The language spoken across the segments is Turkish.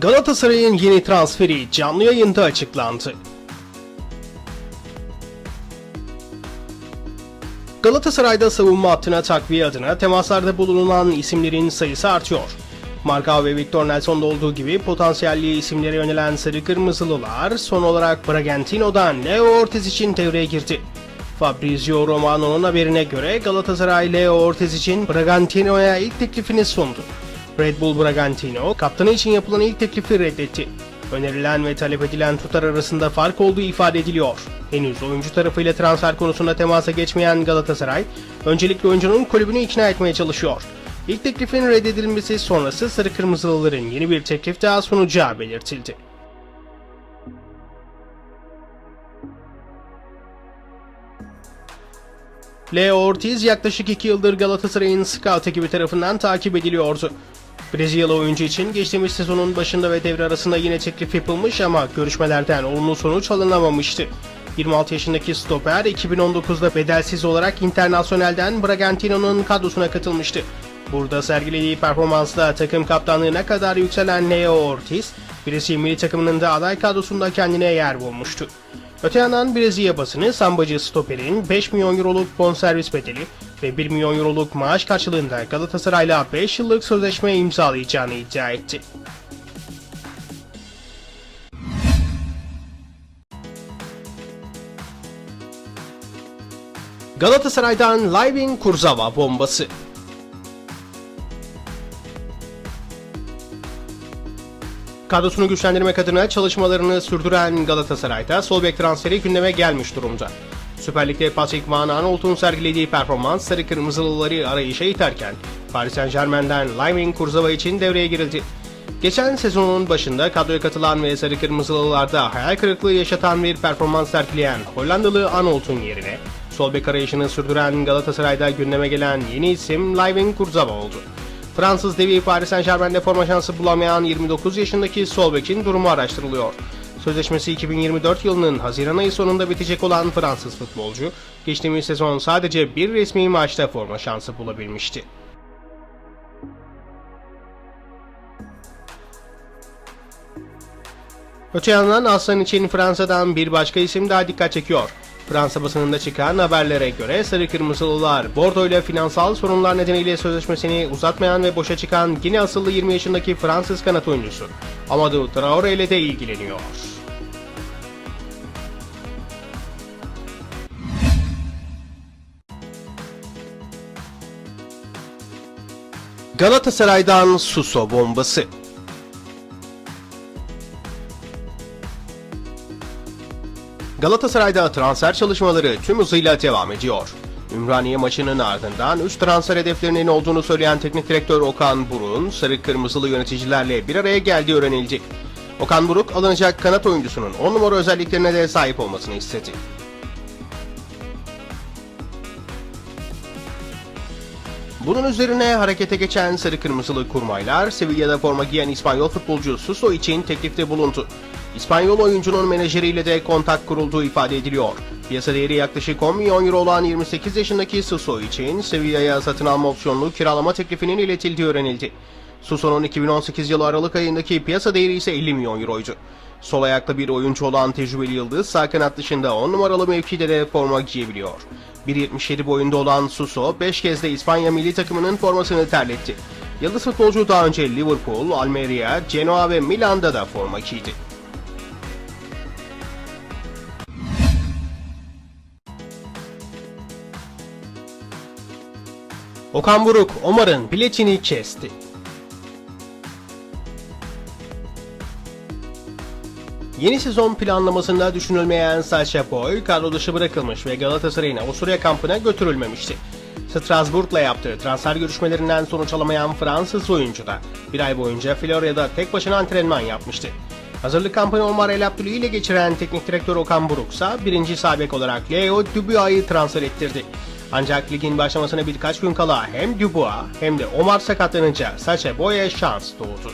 Galatasaray'ın yeni transferi canlı yayında açıklandı. Galatasaray'da savunma hattına takviye adına temaslarda bulunan isimlerin sayısı artıyor. Marka ve Victor Nelson'da olduğu gibi potansiyelli isimlere yönelen Sarı Kırmızılılar son olarak Bragantino'dan Leo Ortiz için devreye girdi. Fabrizio Romano'nun haberine göre Galatasaray Leo Ortiz için Bragantino'ya ilk teklifini sundu. Red Bull Bragantino, kaptanı için yapılan ilk teklifi reddetti. Önerilen ve talep edilen tutar arasında fark olduğu ifade ediliyor. Henüz oyuncu tarafıyla transfer konusunda temasa geçmeyen Galatasaray, öncelikle oyuncunun kulübünü ikna etmeye çalışıyor. İlk teklifin reddedilmesi sonrası Sarı Kırmızılıların yeni bir teklif daha sunacağı belirtildi. Leo Ortiz yaklaşık 2 yıldır Galatasaray'ın scout ekibi tarafından takip ediliyordu. Brezilyalı oyuncu için geçtiğimiz sezonun başında ve devre arasında yine teklif yapılmış ama görüşmelerden olumlu sonuç alınamamıştı. 26 yaşındaki stoper 2019'da bedelsiz olarak Internasyonel'den Bragantino'nun kadrosuna katılmıştı. Burada sergilediği performansla takım kaptanlığına kadar yükselen Leo Ortiz, Brezilya milli takımının da aday kadrosunda kendine yer bulmuştu. Öte yandan Brezilya basını sambacı stoperin 5 milyon euroluk bonservis bedeli ve 1 milyon euroluk maaş karşılığında Galatasaray'la 5 yıllık sözleşme imzalayacağını iddia etti. Galatasaray'dan Livin Kurzawa bombası. Kadrosunu güçlendirmek adına çalışmalarını sürdüren Galatasaray'da sol bek transferi gündeme gelmiş durumda. Süper Lig'de Patrick Van Aanholt'un sergilediği performans sarı kırmızılıları arayışa iterken Paris Saint Germain'den Liming Kurzawa için devreye girildi. Geçen sezonun başında kadroya katılan ve sarı kırmızılılarda hayal kırıklığı yaşatan bir performans sergileyen Hollandalı Aanholt'un yerine sol bek arayışını sürdüren Galatasaray'da gündeme gelen yeni isim Liming Kurzawa oldu. Fransız devi Paris Saint Germain'de forma şansı bulamayan 29 yaşındaki sol bekin durumu araştırılıyor. Sözleşmesi 2024 yılının Haziran ayı sonunda bitecek olan Fransız futbolcu, geçtiğimiz sezon sadece bir resmi maçta forma şansı bulabilmişti. Öte yandan Aslan için Fransa'dan bir başka isim daha dikkat çekiyor. Fransa basınında çıkan haberlere göre Sarı Kırmızılılar Bordeaux ile finansal sorunlar nedeniyle sözleşmesini uzatmayan ve boşa çıkan Gine asıllı 20 yaşındaki Fransız kanat oyuncusu Amadou Traore ile de ilgileniyor. Galatasaray'dan Suso bombası. Galatasaray'da transfer çalışmaları tüm hızıyla devam ediyor. Ümraniye maçının ardından 3 transfer hedeflerinin olduğunu söyleyen teknik direktör Okan Buruk'un sarı kırmızılı yöneticilerle bir araya geldiği öğrenildi. Okan Buruk alınacak kanat oyuncusunun 10 numara özelliklerine de sahip olmasını istedi. Bunun üzerine harekete geçen sarı kırmızılı kurmaylar Sevilla'da forma giyen İspanyol futbolcu Suso için teklifte bulundu. İspanyol oyuncunun menajeriyle de kontak kurulduğu ifade ediliyor. Piyasa değeri yaklaşık 10 milyon euro olan 28 yaşındaki Suso için Sevilla'ya satın alma opsiyonlu kiralama teklifinin iletildiği öğrenildi. Suso'nun 2018 yılı Aralık ayındaki piyasa değeri ise 50 milyon euroydu. Sol ayaklı bir oyuncu olan tecrübeli yıldız sağ kanat dışında 10 numaralı mevkide de forma giyebiliyor. 1.77 boyunda olan Suso 5 kez de İspanya milli takımının formasını terletti. Yıldız futbolcu daha önce Liverpool, Almeria, Genoa ve Milan'da da forma giydi. Okan Buruk, Omar'ın biletini kesti. Yeni sezon planlamasında düşünülmeyen Sacha Boy kadro dışı bırakılmış ve Galatasaray'ın Avusturya kampına götürülmemişti. Strasbourg'la yaptığı transfer görüşmelerinden sonuç alamayan Fransız oyuncu da bir ay boyunca Florya'da tek başına antrenman yapmıştı. Hazırlık kampını Omar El Abdülü ile geçiren teknik direktör Okan Buruk ise birinci sabek olarak Leo Dubois'ı transfer ettirdi. Ancak ligin başlamasına birkaç gün kala hem Dubois hem de Omar sakatlanınca Sacha Boy'a şans doğdu.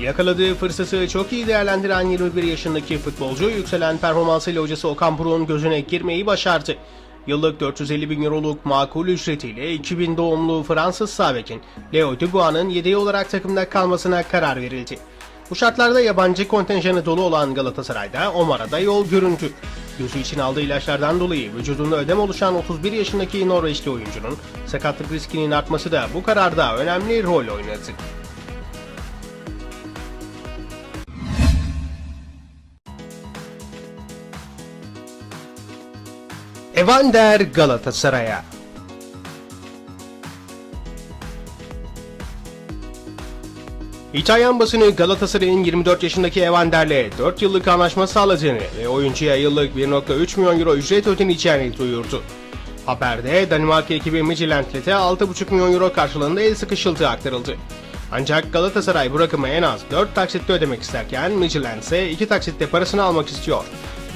Yakaladığı fırsatı çok iyi değerlendiren 21 yaşındaki futbolcu yükselen performansıyla hocası Okan Buruk'un gözüne girmeyi başardı. Yıllık 450 bin euroluk makul ücretiyle 2000 doğumlu Fransız Sabekin Leo Dubois'ın yedeği olarak takımda kalmasına karar verildi. Bu şartlarda yabancı kontenjanı dolu olan Galatasaray'da Omar'a yol göründü. Gözü için aldığı ilaçlardan dolayı vücudunda ödem oluşan 31 yaşındaki Norveçli oyuncunun sakatlık riskinin artması da bu kararda önemli rol oynadı. Evander Galatasaray'a İtalyan basını Galatasaray'ın 24 yaşındaki Evander'le 4 yıllık anlaşma sağladığını ve oyuncuya yıllık 1.3 milyon euro ücret ödeneceğini duyurdu. Haberde Danimarka ekibi Midtjylland'le 6.5 milyon euro karşılığında el sıkışıldığı aktarıldı. Ancak Galatasaray bu rakamı en az 4 taksitte ödemek isterken Midtjylland ise 2 taksitte parasını almak istiyor.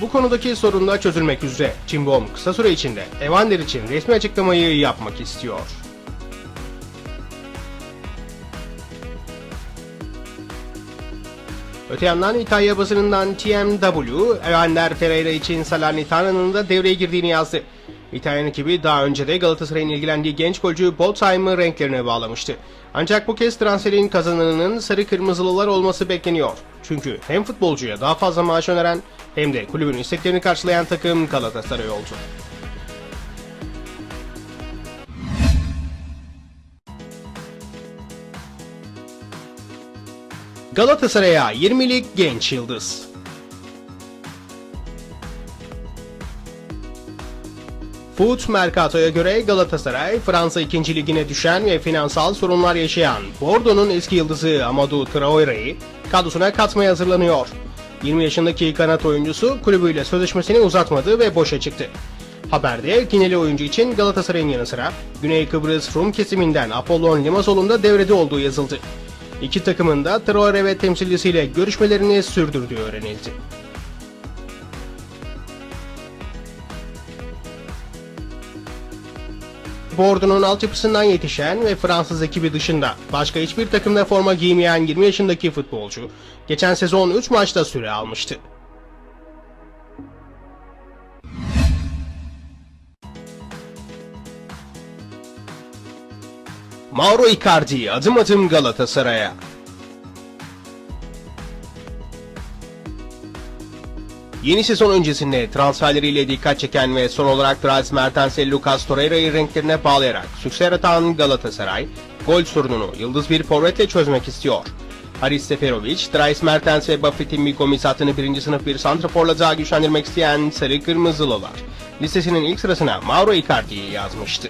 Bu konudaki sorun da çözülmek üzere. Cimbom kısa süre içinde Evander için resmi açıklamayı yapmak istiyor. Öte yandan İtalya basınından TMW, Evander Ferreira için Salernitaná'nın da devreye girdiğini yazdı. İtalyan ekibi daha önce de Galatasaray'ın ilgilendiği genç golcü Boltzheim'ı renklerine bağlamıştı. Ancak bu kez transferin kazananının sarı kırmızılılar olması bekleniyor. Çünkü hem futbolcuya daha fazla maaş öneren hem de kulübün isteklerini karşılayan takım Galatasaray oldu. Galatasaray'a 20'lik genç yıldız. Foot Mercato'ya göre Galatasaray, Fransa 2. Ligi'ne düşen ve finansal sorunlar yaşayan Bordeaux'un eski yıldızı Amadou Traore'yi kadrosuna katmaya hazırlanıyor. 20 yaşındaki kanat oyuncusu kulübüyle sözleşmesini uzatmadı ve boşa çıktı. Haberde Gineli oyuncu için Galatasaray'ın yanı sıra Güney Kıbrıs Rum kesiminden Apollon Limasol'un da devrede olduğu yazıldı. İki takımın da Traore ve temsilcisiyle görüşmelerini sürdürdüğü öğrenildi. Bordeaux'un altyapısından yetişen ve Fransız ekibi dışında başka hiçbir takımda forma giymeyen 20 yaşındaki futbolcu geçen sezon 3 maçta süre almıştı. Mauro Icardi adım adım Galatasaray'a. Yeni sezon öncesinde transferleriyle dikkat çeken ve son olarak Dries Mertens ve Lucas Torreira'yı renklerine bağlayarak sükse yaratan Galatasaray, gol sorununu yıldız bir forvetle çözmek istiyor. Haris Seferovic, Dries Mertens ve Buffett'in mikomisatını birinci sınıf bir santraforla daha güçlendirmek isteyen Sarı Kırmızılılar, listesinin ilk sırasına Mauro Icardi'yi yazmıştı.